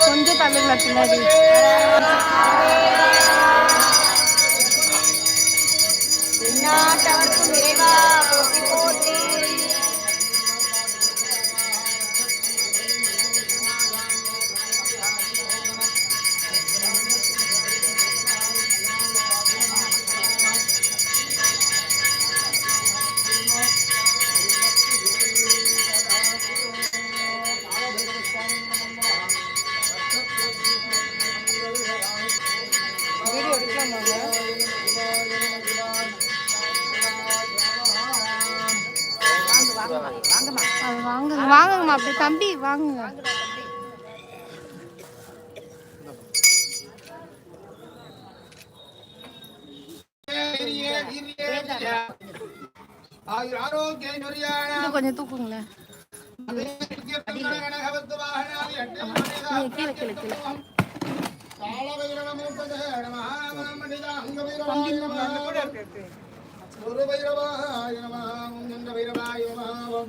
கொஞ்சம் தமிழ்ல பின்னாடி நாட்டவர்க்கும் இறைவா தம்பி வாங்குங்க. கொஞ்சம் தூக்குங்களேன். கீழே கீழே கீழே. நம நம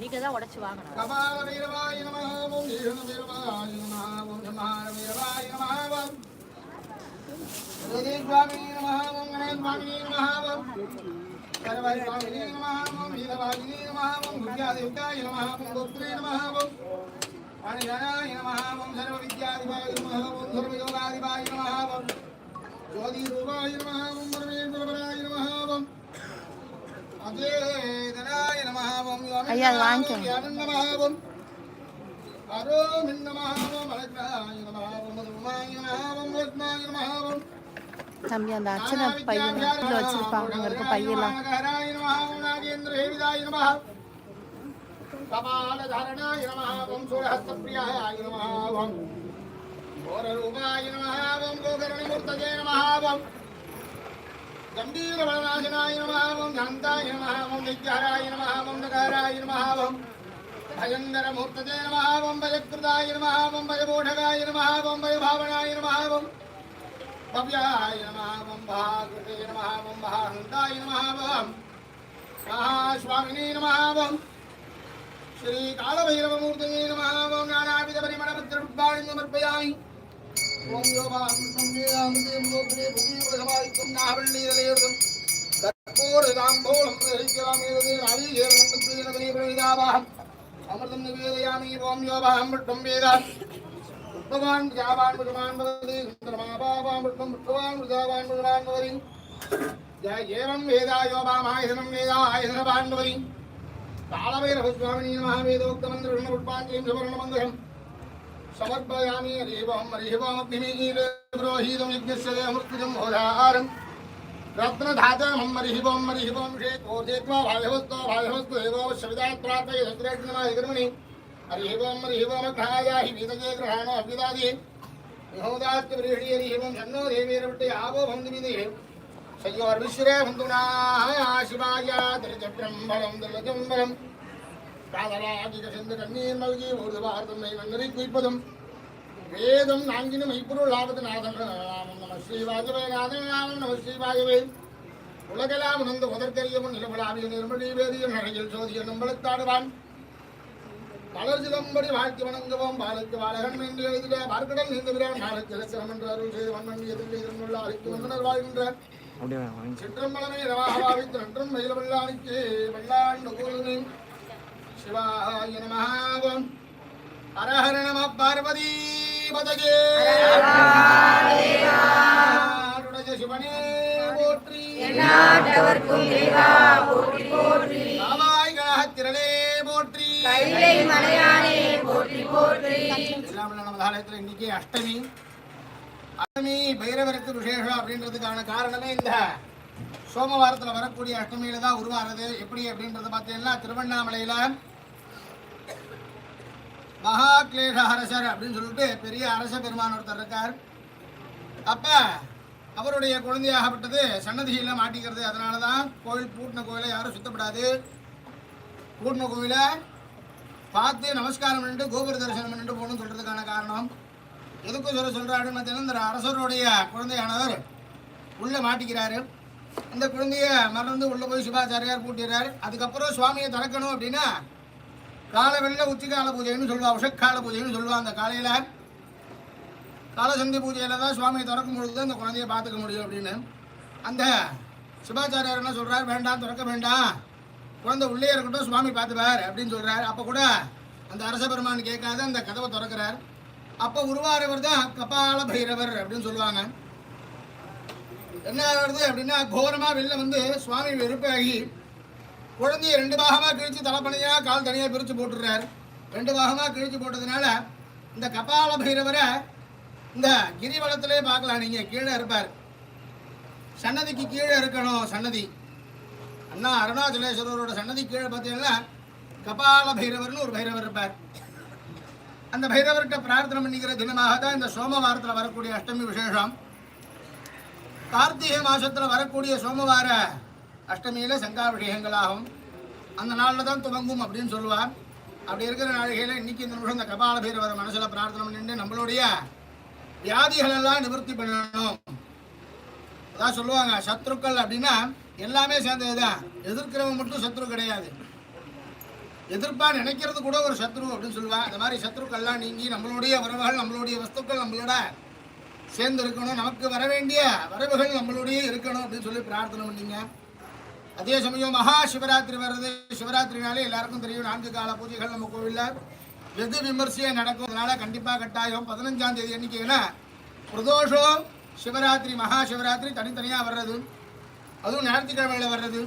நீங்க தான் உடைச்சு வாங்கணும் கபால வைரவாய நம ஈழன வைரவாய நம சமார வைரவாய நம சுவாமி நம கணேன் சுவாமி நம சரவாய் சுவாமி கோத்ரே சர்வ வித்யாதிபாய சர்வயோகாதிபாய ஜோதி ரூபாய நம பரமேஸ்வரபராய நம அஜேதனாய நம ஐயா, அது வாங்கிக்கோங்க. நம அரோமின் நம அலக்னாய நம மதுமாய நம ரத்னாய நம தம்பி அந்த அர்ச்சனை பையன் வச்சிருப்பாங்க இருக்க பையெல்லாம் கபாலதாரணாய நம சூழஹஸ்தப்பிரியாய நம ഘോരൂപായ നമഹാവം ഗോകരണമൂർത്തജയ നമഹാവം ഭയഭാവനായ നമഹാവം ഭവ്യായ നമഹാവം ഭാകൃതേ നമഹാവം മഹാഹന്തായ നമഹാവം മഹാസ്വാമിനേ നമഹാവം ശ്രീ കാളഭൈരവമൂർത്തജയ നമഹാവം നാനാവിധ പരിമളപത്രപുഷ്പാണി സമർപ്പയാമി அமிர்தம் நிவேதயாமி ஓம் யோபாம் விட்டும் வேதான் உத்தவான் ஜாவான் விடுவான் பதவி சுந்தரமாபாபாம் விட்டும் விட்டுவான் விஜாவான் விடுவான் பதவி ஏவம் வேதா யோபாம் ஆயுதனம் வேதா ஆயுதனபான் பதவி காலவைரவ சுவாமினி மகாவேதோக்தமந்திர விஷ்ணு புட்பாஞ்சலிம் சுவர்ணமந்திரம் समर्पयामि हरिवं हरिवमग्निमीले पुरोहितं यज्ञस्य देहमृत्युजं होधारं रत्नधातमं हरिवं हरिवं शेकोर्जेत्वा भायवस्त्वा भायवस्तु एवोऽवश्यविदात् प्रार्थये सत्रेग्नमाय कर्मणि हरि ओम हरि ओम ग्रहायाहि विदजे ग्रहाणो अभ्युदादि महोदात्य व्रीहि हरि ओम शन्नो देवीरवट्टे आवो भंदिविदे सयोर्विश्रे भन्दुना शिवाय दर्जत्रं बलं दलजं बलं காதலாகிக சென்று கண்ணீர் மல்கி ஒரு வேதம் நான்கினும் மெய்ப்பொருள் ஆவது நாதன். நாமம் நம ஸ்ரீவாஜவே நாதன் நாமம் நம ஸ்ரீவாஜவே. உலகெல்லாம் உணர்ந்து உதற்கரியமும் நிலவலாவிய நிர்மலி வேதியும் நடையில் சோதிய நம்பளத்தாடுவான் மலர் சிதம்பரி வாழ்த்தி வணங்குவோம். பாலுக்கு வாழகன் என்று எழுதிட பார்க்கடல் நீந்துகிறான். நாளுக்கு இலக்கணம் என்று அருள் செய்து வண்ணன் எதிர்த்து எதிர்நுள்ள அழைத்து வந்தனர் வாழ்கின்ற. சிற்றம்பலமே ரவாக பாவித்து நன்றும் மயிலவல்லானிக்கு வல்லாண்டு கூறுமே சிவாய நமகாவம் ஹரஹர நம பார்வதி பதகே சிவனே போற்றி போற்றி காவாய் கணகத்திரளே போற்றி கைலை போற்றி போற்றி எல்லாம் இன்னைக்கு அஷ்டமி। அஷ்டமி பைரவருக்கு விசேஷம் அப்படின்றதுக்கான காரணமே இந்த. சோமவாரத்தில் வரக்கூடிய அஷ்டமியில தான் உருவாகிறது எப்படி அப்படின்றத பார்த்தீங்கன்னா திருவண்ணாமலையில் மகா கிளேஷ அரசர் அப்படின்னு சொல்லிட்டு பெரிய அரச பெருமான் ஒருத்தர் இருக்கார். அப்போ அவருடைய குழந்தையாகப்பட்டது சன்னதியில மாட்டிக்கிறது. அதனால தான் கோயில் பூட்டின கோயிலை யாரும் சுத்தப்படாது. பூட்டின கோயிலை பார்த்து நமஸ்காரம் பண்ணிட்டு கோபுர தரிசனம் பண்ணிட்டு போகணும்னு சொல்கிறதுக்கான காரணம். எதுக்கும் சொல்ல சொல்கிறாருன்னு பார்த்தீங்கன்னா இந்த அரசருடைய குழந்தையானவர் உள்ளே மாட்டிக்கிறாரு. அந்த குழந்தைய மறந்து உள்ளே போய் சிவாச்சாரியார் பூட்டிடுறார். அதுக்கப்புறம் சுவாமியை திறக்கணும் அப்படின்னா கால உச்சிக்கால பூஜைன்னு சொல்லுவா உஷக்கால பூஜைன்னு சொல்லுவா அந்த காலையில். காலசந்தி பூஜையில் தான் சுவாமியை திறக்கும் பொழுது தான் அந்த குழந்தைய பார்த்துக்க முடியும் அப்படின்னு. அந்த சிவாச்சாரியார் என்ன சொல்கிறார் வேண்டாம் திறக்க வேண்டாம். குழந்தை உள்ளே இருக்கட்டும் சுவாமி பார்த்துப்பார் அப்படின்னு சொல்கிறார் அப்போ கூட அந்த அரச பெருமான் கேட்காத அந்த கதவை திறக்கிறார். அப்போ உருவாரவர் தான் கபால பைரவர் அப்படின்னு சொல்லுவாங்க. என்ன ஆகுது அப்படின்னா கோரமாக வெளில வந்து சுவாமி வெறுப்பாகி குழந்தைய ரெண்டு பாகமாக கிழித்து தலைப்பனையாக கால் தனியாக பிரித்து போட்டுடுறார். ரெண்டு பாகமாக கிழித்து போட்டதுனால இந்த கபால பைரவரை இந்த கிரிவலத்திலே பார்க்கலாம். நீங்கள் கீழே இருப்பார். சன்னதிக்கு கீழே இருக்கணும் சன்னதி. அண்ணா அருணாச்சலேஸ்வரரோட சன்னதி கீழே பார்த்தீங்கன்னா கபால பைரவர்னு ஒரு பைரவர் இருப்பார். அந்த பைரவர்கிட்ட பிரார்த்தனை பண்ணிக்கிற தினமாக தான் இந்த சோமவாரத்தில் வரக்கூடிய அஷ்டமி விசேஷம். கார்த்திகை மாசத்துல வரக்கூடிய சோமவார அஷ்டமியில சங்காபிஷேகங்களாகும். அந்த நாளில் தான் துவங்கும் அப்படின்னு சொல்லுவார். அப்படி இருக்கிற நாளிகையில் இன்னைக்கு இந்த நிமிஷம் இந்த கபால பைரவரை மனசுல பிரார்த்தனை பண்ணிட்டு நம்மளுடைய வியாதிகள் எல்லாம் நிவர்த்தி பண்ணணும். அதான் சொல்லுவாங்க சத்ருக்கள் அப்படின்னா எல்லாமே சேர்ந்ததுதான். எதிர்க்கிறவங்க மட்டும் சத்ரு கிடையாது. எதிர்ப்பா நினைக்கிறது கூட ஒரு சத்ரு அப்படின்னு சொல்லுவாங்க அந்த மாதிரி சத்ருக்கள்லாம் நீங்கி நம்மளுடைய உறவுகள் நம்மளுடைய வஸ்துக்கள் நம்மளோட சேர்ந்து இருக்கணும் நமக்கு வர வேண்டிய வரவுகள் நம்மளுடைய இருக்கணும் அப்படின்னு சொல்லி பிரார்த்தனை பண்ணீங்க. அதே சமயம் மகா சிவராத்திரி வர்றது சிவராத்திரினாலே எல்லாருக்கும் தெரியும் நான்கு கால பூஜைகள் நம்ம கோவிலில். வெகு விமர்சையாக நடக்கும் அதனால் கண்டிப்பாக கட்டாயம் பதினஞ்சாம் தேதி அன்னைக்குன்னா பிரதோஷம் சிவராத்திரி மகா சிவராத்திரி தனித்தனியாக வர்றது. அதுவும் ஞாயிற்றுக்கிழமையில் வர்றது.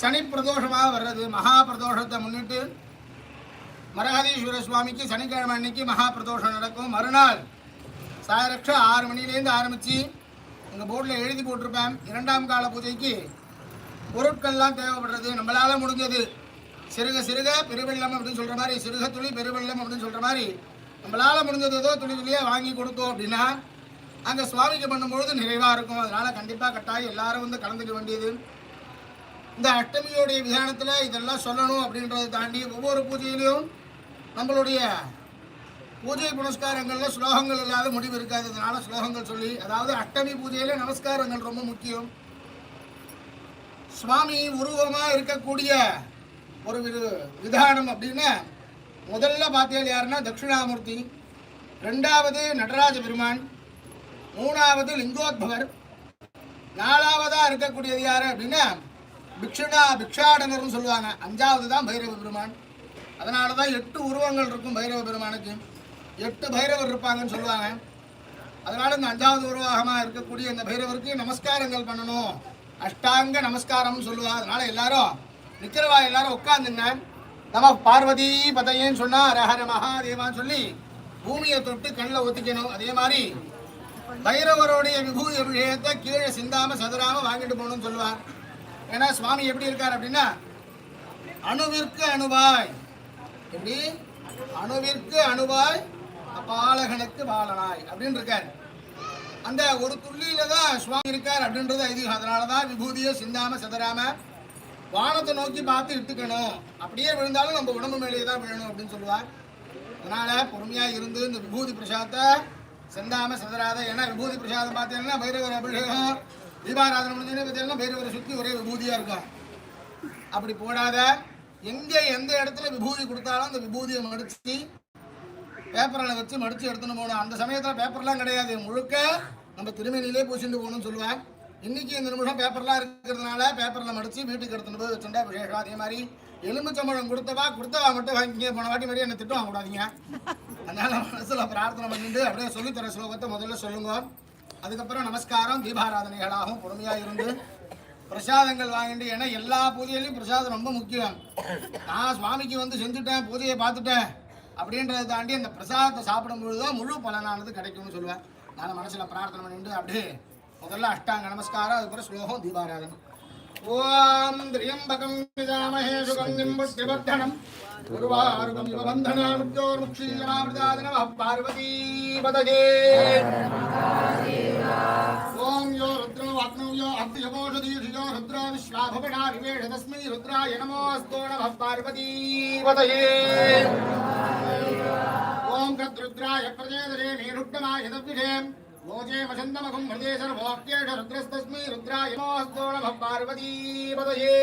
சனி பிரதோஷமாக வர்றது. மகா பிரதோஷத்தை முன்னிட்டு மரகதீஸ்வர சுவாமிக்கு சனிக்கிழமை அன்னைக்கு மகா பிரதோஷம் நடக்கும். மறுநாள் சாயரக்ஷ ஆறு மணிலேருந்து ஆரம்பித்து எங்கள் போர்டில் எழுதி போட்டிருப்பேன். இரண்டாம் கால பூஜைக்கு பொருட்கள்லாம் தேவைப்படுறது நம்மளால் முடிஞ்சது. சிறுக சிறுக பெருவெள்ளம் அப்படின்னு சொல்கிற மாதிரி சிறுக துளி பெருவெள்ளம் அப்படின்னு சொல்கிற மாதிரி நம்மளால் முடிஞ்சது ஏதோ துளி துளியாக வாங்கி கொடுத்தோம் அப்படின்னா அங்கே சுவாமிக்கு பண்ணும்பொழுது நிறைவாக இருக்கும். அதனால் கண்டிப்பாக கட்டாயம் எல்லாரும் வந்து கலந்துக்க வேண்டியது. இந்த அஷ்டமியோடைய விதானத்தில் இதெல்லாம் சொல்லணும் அப்படின்றத தாண்டி ஒவ்வொரு பூஜையிலையும் நம்மளுடைய பூஜை புனஸ்காரங்களில் ஸ்லோகங்கள் இல்லாத முடிவு இருக்காததுனால ஸ்லோகங்கள் சொல்லி அதாவது அஷ்டமி பூஜையில நமஸ்காரங்கள் ரொம்ப முக்கியம். சுவாமி உருவமா இருக்கக்கூடிய ஒரு விரு- விதானம் அப்படின்னா முதல்ல பார்த்தீங்க யாருன்னா தட்சிணாமூர்த்தி ரெண்டாவது நடராஜ பெருமான் மூணாவது லிங்கோத்பவர் நாலாவதா இருக்கக்கூடியது யாரு அப்படின்னா பிக்ஷுடா பிக்ஷாடனர்னு சொல்லுவாங்க. அஞ்சாவது தான் பைரவ பெருமான். அதனால தான் எட்டு உருவங்கள் இருக்கும் பைரவ பெருமானுக்கு. எட்டு பைரவர் இருப்பாங்கன்னு சொல்லுவாங்க. அதனால இந்த அஞ்சாவது உருவாகமாக இருக்கக்கூடிய இந்த பைரவருக்கு நமஸ்காரங்கள் பண்ணணும். அஷ்டாங்க நமஸ்காரம்னு சொல்லுவா. அதனால எல்லாரும் நிக்கிறவா எல்லாரும் உட்காந்துங்க நம்ம பார்வதி பதையேன்னு சொன்னா ரஹர மகாதேவான்னு சொல்லி பூமியை தொட்டு கண்ணில் ஒத்திக்கணும். அதே மாதிரி பைரவருடைய விபூதி அபிஷேகத்தை கீழே சிந்தாம சதுராம வாங்கிட்டு போகணும்னு சொல்லுவார். ஏன்னா சுவாமி எப்படி இருக்கார் அப்படின்னா அணுவிற்கு அணுவாய். எப்படி? அணுவிற்கு அணுவாய் பாலகனுக்கு பாலனாய் அப்படின்னு இருக்கார் அந்த ஒரு துள்ளியில தான் சுவாமி இருக்கார் அப்படின்றது ஐதீகம். அதனால தான் விபூதியை சிந்தாம சதராம வானத்தை நோக்கி பார்த்து இட்டுக்கணும். அப்படியே விழுந்தாலும் நம்ம உடம்பு மேலேயே தான் விழணும் அப்படின்னு சொல்லுவார். அதனால பொறுமையா இருந்து இந்த விபூதி பிரசாதத்தை சிந்தாம சிதறாத ஏன்னா விபூதி பிரசாதம் பார்த்தீங்கன்னா பைரவர் அபிஷேகம் தீபாராதனை முடிஞ்சோடனே பார்த்தீங்கன்னா பைரவரை சுற்றி ஒரே விபூதியா இருக்கும். அப்படி போடாத எங்க எந்த இடத்துல விபூதி கொடுத்தாலும் அந்த விபூதியை மடிச்சு பேப்பரில் வச்சு மடித்து எடுத்துன்னு போகணும். அந்த சமயத்தில் பேப்பர்லாம் கிடையாது. முழுக்க நம்ம திருமணிலே பூசிட்டு போகணும்னு சொல்லுவேன் இன்னைக்கு இந்த நிமிஷம் பேப்பர்லாம் இருக்கிறதுனால பேப்பரில் மடித்து வீட்டுக்கு எடுத்துன்னு போய் வச்சுட்டா விசேஷம். அதே மாதிரி எலுமிச்சம்பழம் கொடுத்தவா கொடுத்தவா மட்டும் வாங்கிங்க போன வாட்டி மாதிரி என்ன திட்டம் வாங்கக்கூடாதீங்க. அதனால மனசில் பிரார்த்தனை பண்ணிட்டு அப்படியே சொல்லித்தர ஸ்லோகத்தை முதல்ல சொல்லுங்க. அதுக்கப்புறம் நமஸ்காரம் தீபாராதனைகளாகவும் பொறுமையாக இருந்து பிரசாதங்கள் வாங்கிட்டு ஏன்னா எல்லா பூஜையிலையும் பிரசாதம் ரொம்ப முக்கியம். நான் சுவாமிக்கு வந்து செஞ்சுட்டேன் பூஜையை பார்த்துட்டேன். அப்படின்றத தாண்டி அந்த பிரசாதத்தை சாப்பிடும்பொழுது தான் முழு பலனானது கிடைக்கும்னு சொல்லுவேன். நான் மனசில் பிரார்த்தனை பண்ணிட்டு அப்படியே முதல்ல அஷ்டாங்க நமஸ்காரம் அதுக்கப்புறம் ஸ்லோகம் தீபாராதனம் ஓம் திரியம்பகம் விஜாமஹே சுகந்திம் புஷ்டிவர்தனம் குருவாருகம் யுவபந்தனாமுக்தோர்முக்ஷீயமாமிருதாதன பார்வதி பதகே. ஓம் யோ ருத்ரோ வாக்னோ யோ அப்தியபோஷதீஷியோ ருத்ரோ விஸ்வாபபடா விவேஷ தஸ்மை ருத்ராய நமோஸ்தோ நம பார்வதி பதகே. రుద్రాయ ప్రజేదరే నీరుగ్నాయ దద్విషే మోచే మచందమఘం హృదే సర్వోక్యేష రుద్రస్తస్మై రుద్రాయ నమోऽस्तु नमः पार्वतीपतये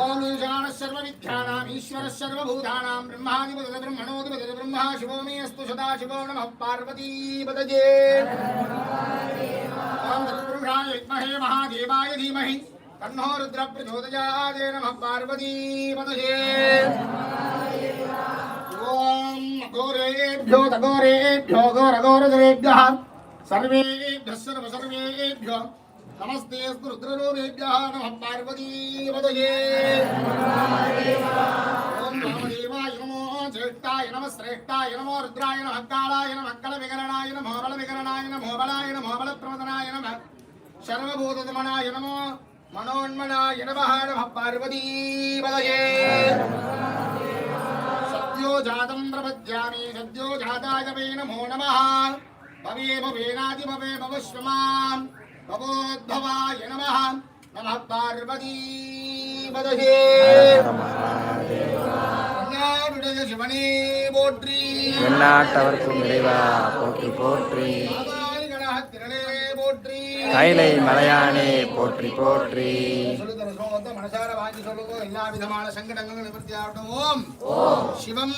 ॐ ईशानः सर्वविद्यानाम् ईश्वरः सर्वभूतानां ब्रह्मादिपदत ब्रह्मणोऽधिपतत ब्रह्मा शिवो मे अस्तु सदाशिवो नमः पार्वतीपतये ॐ तत्ब्रह्माय विद्महे महादेवाय धीमहि तन्नो रुद्रप्रचोदयाय नमः पार्वतीपतये ॐ घोरेभ्यो तघोरेभ्यो घोरघोरधरेभ्यः सर्वेभ्यः सर्वसर्वेभ्यो नमस्ते अस्तु रुद्ररूपेभ्यः नमः पार्वतीपतये ॐ रामदेवाय नमो ज्येष्ठाय नमः श्रेष्ठाय नमो रुद्राय नमः कालाय नमः कलविकरणाय नमो बलविकरणाय नमो बलाय नमो बलप्रमदनाय नमः सर्वभूतदमनाय नमो मनोन्मनाय नमः नमः पार्वतीपतये జాతం ప్రపద్యామి సద్యో జాతాయ వై నమో నమ భవేమ వేనాదిభవేమ విశ్వమాం భవోద్భవాయ నమ నమ పార్వతీ పదహే சிவனே போற்றி எல்லா தவர்க்கும் நிறைவா கைலை மலையானே போற்றி போற்றி. மனசார வாங்கி சொல்லுங்க எல்லா விதமான சங்கடங்களும் நிவர்த்தி ஆகட்டும் ஓம் சிவம்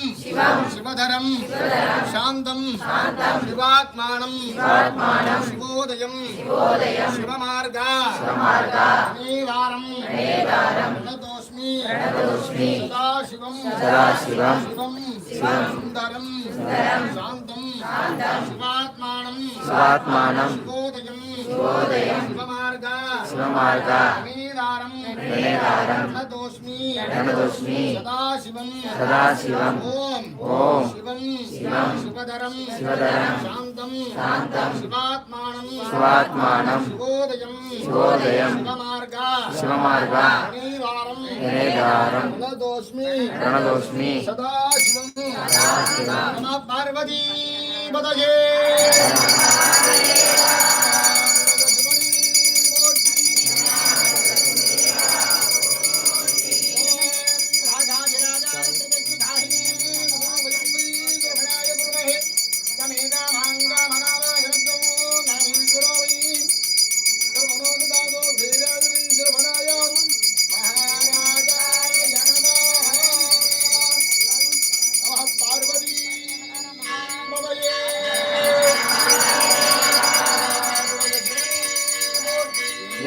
சிவதரம் சாந்தம் சிவாத்மானம் சிவோதயம் சிவமார்கா அநேகாரம் பிரணதோஸ்மி சதாசிவம். சிவம் சுந்தரம் சாந்தம். சிவாத்மானம் சிவாத்மானம் சிவோதயம் சிவமார்கா சிவமார்கா அநேகாரம் பிரணேதாரம் பிரணதோஸ்மி பிரணதோஸ்மி சதாசிவம் சதாசிவம் ஓம் ஓம் சிவம் சிவம் சிவதரம் சிவதரம் சாந்தம் சாந்தம் சிவாத்மானம் சிவாத்மானம் சிவோதயம்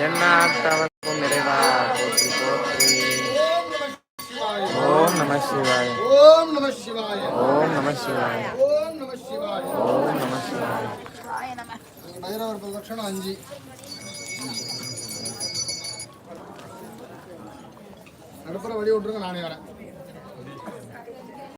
எந்நாட்டவர்க்கும் இறைவா போற்றி போற்றி ஓம் நம சிவாய. ஓம் நம சிவாய. ஓம் நம சிவாய. ஓம் நம சிவாய. ஓம் நம சிவாய. ஓம் நம சிவாய பைரவர் பிரதட்சணம் அஞ்சு. நடுப்புற வழி விட்டுருங்க நானே வரேன்.